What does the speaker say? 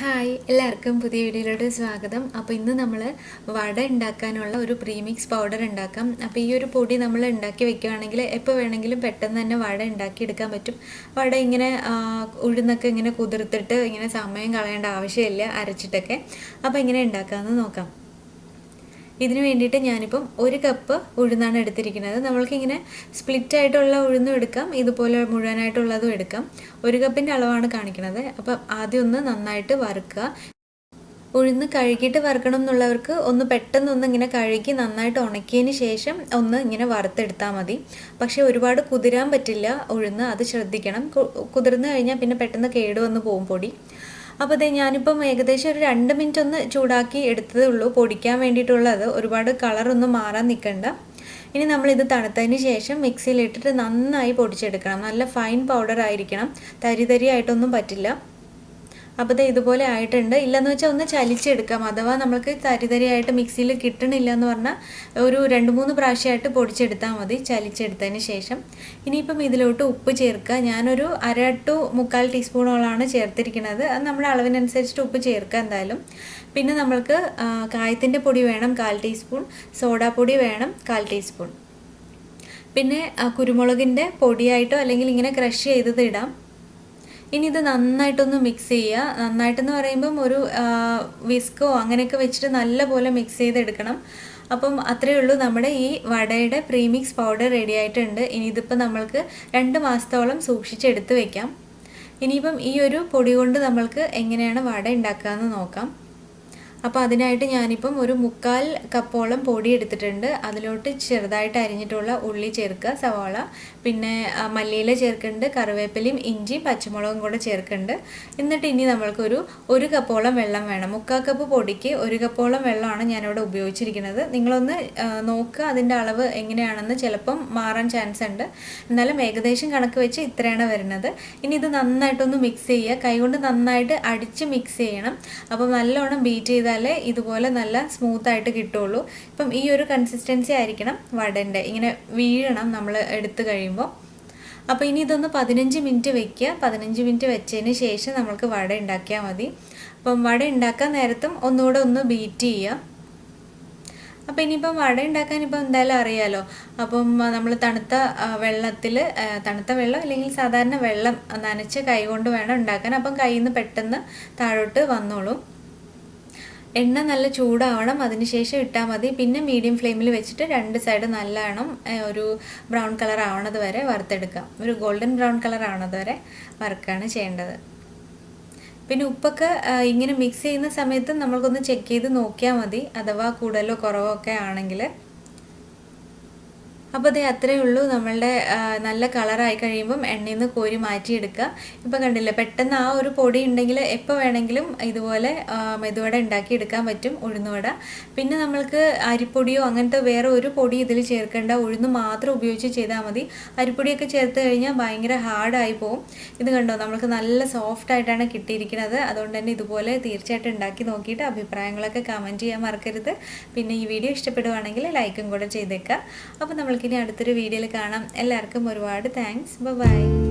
Hi എല്ലാവർക്കും പുതിയ വീഡിയോയിലോട്ട് സ്വാഗതം. അപ്പോൾ ഇന്ന് നമ്മൾ വട ഉണ്ടാക്കാനുള്ള ഒരു പ്രീമിക്സ് പൗഡർ ഉണ്ടാക്കാം. അപ്പോൾ ഈ ഒരു പൊടി നമ്മൾ ഉണ്ടാക്കി വെക്കുകയാണെങ്കിൽ എപ്പോൾ വേണമെങ്കിലും പെട്ടെന്ന് തന്നെ വട ഉണ്ടാക്കിയെടുക്കാൻ പറ്റും. വട ഇങ്ങനെ ഉഴുന്നൊക്കെ ഇങ്ങനെ കുതിർത്തിട്ട് ഇങ്ങനെ സമയം കളയേണ്ട ആവശ്യമില്ല അരച്ചിട്ടൊക്കെ. അപ്പോൾ ഇങ്ങനെ ഉണ്ടാക്കാമെന്ന് നോക്കാം. ഇതിന് വേണ്ടിയിട്ട് ഞാനിപ്പം ഒരു കപ്പ് ഉഴുന്നാണ് എടുത്തിരിക്കുന്നത്. നമ്മൾക്കിങ്ങനെ സ്പ്ലിറ്റ് ആയിട്ടുള്ള ഉഴുന്നും എടുക്കാം ഇതുപോലെ മുഴുവനായിട്ടുള്ളതും എടുക്കാം. ഒരു കപ്പിന്റെ അളവാണ് കാണിക്കുന്നത്. അപ്പം ആദ്യം ഒന്ന് നന്നായിട്ട് വറുക്കുക. ഉഴുന്ന് കഴുകിയിട്ട് വറുക്കണം എന്നുള്ളവർക്ക് ഒന്ന് പെട്ടെന്ന് ഒന്ന് ഇങ്ങനെ കഴുകി നന്നായിട്ട് ഉണക്കിയതിന് ശേഷം ഒന്ന് ഇങ്ങനെ വറുത്തെടുത്താൽ മതി. പക്ഷേ ഒരുപാട് കുതിരാൻ പറ്റില്ല ഉഴുന്ന് അത് ശ്രദ്ധിക്കണം. കുതിർന്ന് കഴിഞ്ഞാൽ പിന്നെ പെട്ടെന്ന് കേടുവന്ന് പോകും പൊടി. അപ്പോൾ അതെ ഞാനിപ്പം ഏകദേശം ഒരു രണ്ട് മിനിറ്റ് ഒന്ന് ചൂടാക്കി എടുത്തതേ ഉള്ളൂ. പൊടിക്കാൻ വേണ്ടിയിട്ടുള്ളത് ഒരുപാട് കളറൊന്നും മാറാൻ നിൽക്കണ്ട ഇനി നമ്മളിത് തണുത്തതിന് ശേഷം മിക്സിയിലിട്ടിട്ട് നന്നായി പൊടിച്ചെടുക്കണം. നല്ല ഫൈൻ പൗഡർ ആയിരിക്കണം. തരി തരി ആയിട്ടൊന്നും പറ്റില്ല. അപ്പോൾ ഇത് ഇതുപോലെ ആയിട്ടുണ്ട്. ഇല്ലെന്ന് വെച്ചാൽ ഒന്ന് ചലിച്ചെടുക്കാം. അഥവാ നമുക്ക് തരിതരിയായിട്ട് മിക്സിയിൽ കിട്ടണില്ല എന്ന് പറഞ്ഞാൽ ഒരു രണ്ട് മൂന്ന് പ്രാവശ്യമായിട്ട് പൊടിച്ചെടുത്താൽ മതി ചലിച്ചെടുത്തതിന് ശേഷം. ഇനിയിപ്പം ഇതിലോട്ട് ഉപ്പ് ചേർക്കുക. ഞാനൊരു അര ടു മുക്കാൽ ടീസ്പൂണോളാണ് ചേർത്തിരിക്കുന്നത് അത് നമ്മുടെ അളവിനനുസരിച്ചിട്ട് ഉപ്പ് ചേർക്കുക എന്തായാലും. പിന്നെ നമ്മൾക്ക് കായത്തിന്റെ പൊടി വേണം കാൽ ടീസ്പൂൺ. സോഡാപ്പൊടി വേണം കാൽ ടീസ്പൂൺ. പിന്നെ കുരുമുളകിന്റെ പൊടിയായിട്ടോ അല്ലെങ്കിൽ ഇങ്ങനെ ക്രഷ് ചെയ്തത് ഇടാം. ഇനി ഇത് നന്നായിട്ടൊന്ന് മിക്സ് ചെയ്യുക. നന്നായിട്ടെന്ന് പറയുമ്പം ഒരു വിസ്കോ അങ്ങനെയൊക്കെ വെച്ചിട്ട് നല്ലപോലെ മിക്സ് ചെയ്തെടുക്കണം. അപ്പം അത്രയേ ഉള്ളൂ നമ്മുടെ ഈ വടയുടെ പ്രീമിക്സ് പൗഡർ റെഡി ആയിട്ടുണ്ട്. ഇനി ഇതിപ്പോൾ നമ്മൾക്ക് രണ്ട് മാസത്തോളം സൂക്ഷിച്ചെടുത്ത് വെക്കാം. ഇനിയിപ്പം ഈ ഒരു പൊടി കൊണ്ട് നമ്മൾക്ക് എങ്ങനെയാണ് വട ഉണ്ടാക്കുക എന്ന് നോക്കാം. അപ്പോൾ അതിനായിട്ട് ഞാനിപ്പം ഒരു മുക്കാൽ കപ്പോളം പൊടി എടുത്തിട്ടുണ്ട്. അതിലോട്ട് ചെറുതായിട്ട് അരിഞ്ഞിട്ടുള്ള ഉള്ളി ചേർക്കുക സവാള. പിന്നെ മല്ലിയില ചേർക്കുന്നുണ്ട് കറിവേപ്പിലയും ഇഞ്ചിയും പച്ചമുളകും കൂടെ ചേർക്കുന്നുണ്ട്. എന്നിട്ട് ഇനി നമ്മൾക്കൊരു ഒരു കപ്പോളം വെള്ളം വേണം. മുക്കാൽ കപ്പ് പൊടിക്ക് ഒരു കപ്പോളം വെള്ളമാണ് ഞാനിവിടെ ഉപയോഗിച്ചിരിക്കുന്നത്. നിങ്ങളൊന്ന് നോക്കുക അതിന്റെ അളവ് എങ്ങനെയാണെന്ന് ചിലപ്പം മാറാൻ ചാൻസ് ഉണ്ട്. എന്നാലും ഏകദേശം കണക്ക് വെച്ച് ഇത്രയാണ് വരുന്നത്. ഇനി ഇത് നന്നായിട്ടൊന്ന് മിക്സ് ചെയ്യുക. കൈകൊണ്ട് നന്നായിട്ട് അടിച്ച് മിക്സ് ചെയ്യണം. അപ്പം നല്ലോണം ബീറ്റ് ചെയ്താലേ ഇതുപോലെ നല്ല സ്മൂത്തായിട്ട് കിട്ടുള്ളൂ. ഇപ്പം ഈ ഒരു കൺസിസ്റ്റൻസി ആയിരിക്കണം വടന്റെ. ഇങ്ങനെ വീഴണം നമ്മൾ എടുത്തു കഴിയുമ്പോൾ. അപ്പോൾ ഇനി ഇതൊന്ന് പതിനഞ്ച് മിനിറ്റ് വെക്കുക. പതിനഞ്ച് മിനിറ്റ് വെച്ചതിന് ശേഷം നമ്മൾക്ക് വട ഉണ്ടാക്കിയാൽ മതി. അപ്പം വട ഉണ്ടാക്കാൻ നേരത്തും ഒന്നുകൂടെ ഒന്ന് ബീറ്റ് ചെയ്യുക. അപ്പോൾ ഇനിയിപ്പം വട ഉണ്ടാക്കാൻ ഇപ്പം എന്തായാലും അറിയാലോ. അപ്പം നമ്മൾ തണുത്ത വെള്ളത്തിൽ തണുത്ത വെള്ളം അല്ലെങ്കിൽ സാധാരണ വെള്ളം നനച്ച് കൈ കൊണ്ട് വേണം ഉണ്ടാക്കാൻ. അപ്പം കയ്യിൽ നിന്ന് പെട്ടെന്ന് താഴോട്ട് വന്നോളും. എണ്ണ നല്ല ചൂടാവണം അതിനുശേഷം ഇട്ടാൽ മതി. പിന്നെ മീഡിയം ഫ്ലെയിമിൽ വെച്ചിട്ട് രണ്ട് സൈഡ് നല്ലവണ്ണം ഒരു ബ്രൗൺ കളർ ആവണത് വരെ വറുത്തെടുക്കാം. ഒരു ഗോൾഡൻ ബ്രൗൺ കളർ ആവണത് വരെ വറുക്കുകയാണ് ചെയ്യേണ്ടത്. പിന്നെ ഉപ്പൊക്കെ ഇങ്ങനെ മിക്സ് ചെയ്യുന്ന സമയത്ത് നമ്മൾക്കൊന്ന് ചെക്ക് ചെയ്ത് നോക്കിയാൽ മതി. അഥവാ കൂടുതലോ കുറവോ ഒക്കെ ആണെങ്കിൽ അപ്പോൾ അതേ അത്രയേ ഉള്ളൂ നമ്മളുടെ നല്ല കളറായി കഴിയുമ്പം എണ്ണയിൽ നിന്ന് കോരി മാറ്റിയെടുക്കുക. ഇപ്പം കണ്ടില്ലേ പെട്ടെന്ന് ആ ഒരു പൊടി ഉണ്ടെങ്കിൽ എപ്പോൾ വേണമെങ്കിലും ഇതുപോലെ മെതുവട ഉണ്ടാക്കിയെടുക്കാൻ പറ്റും ഉഴുന്നുവട. പിന്നെ നമ്മൾക്ക് അരിപ്പൊടിയോ അങ്ങനത്തെ വേറെ ഒരു പൊടി ഇതിൽ ചേർക്കേണ്ട ഉഴുന്ന് മാത്രം ഉപയോഗിച്ച് ചെയ്താൽ മതി. അരിപ്പൊടിയൊക്കെ ചേർത്ത് കഴിഞ്ഞാൽ ഭയങ്കര ഹാർഡായി പോകും ഇത് കണ്ടോ നമ്മൾക്ക് നല്ല സോഫ്റ്റ് ആയിട്ടാണ് കിട്ടിയിരിക്കുന്നത്. അതുകൊണ്ട് തന്നെ ഇതുപോലെ തീർച്ചയായിട്ടും ഉണ്ടാക്കി നോക്കിയിട്ട് അഭിപ്രായങ്ങളൊക്കെ കമന്റ് ചെയ്യാൻ മറക്കരുത്. പിന്നെ ഈ വീഡിയോ ഇഷ്ടപ്പെടുവാണെങ്കിൽ ലൈക്കും കൂടെ ചെയ്തേക്കുക. അപ്പോൾ നമ്മൾക്കിനി അടുത്തൊരു വീഡിയോയിൽ കാണാം. എല്ലാവർക്കും ഒരുപാട് താങ്ക്സ് ബൈ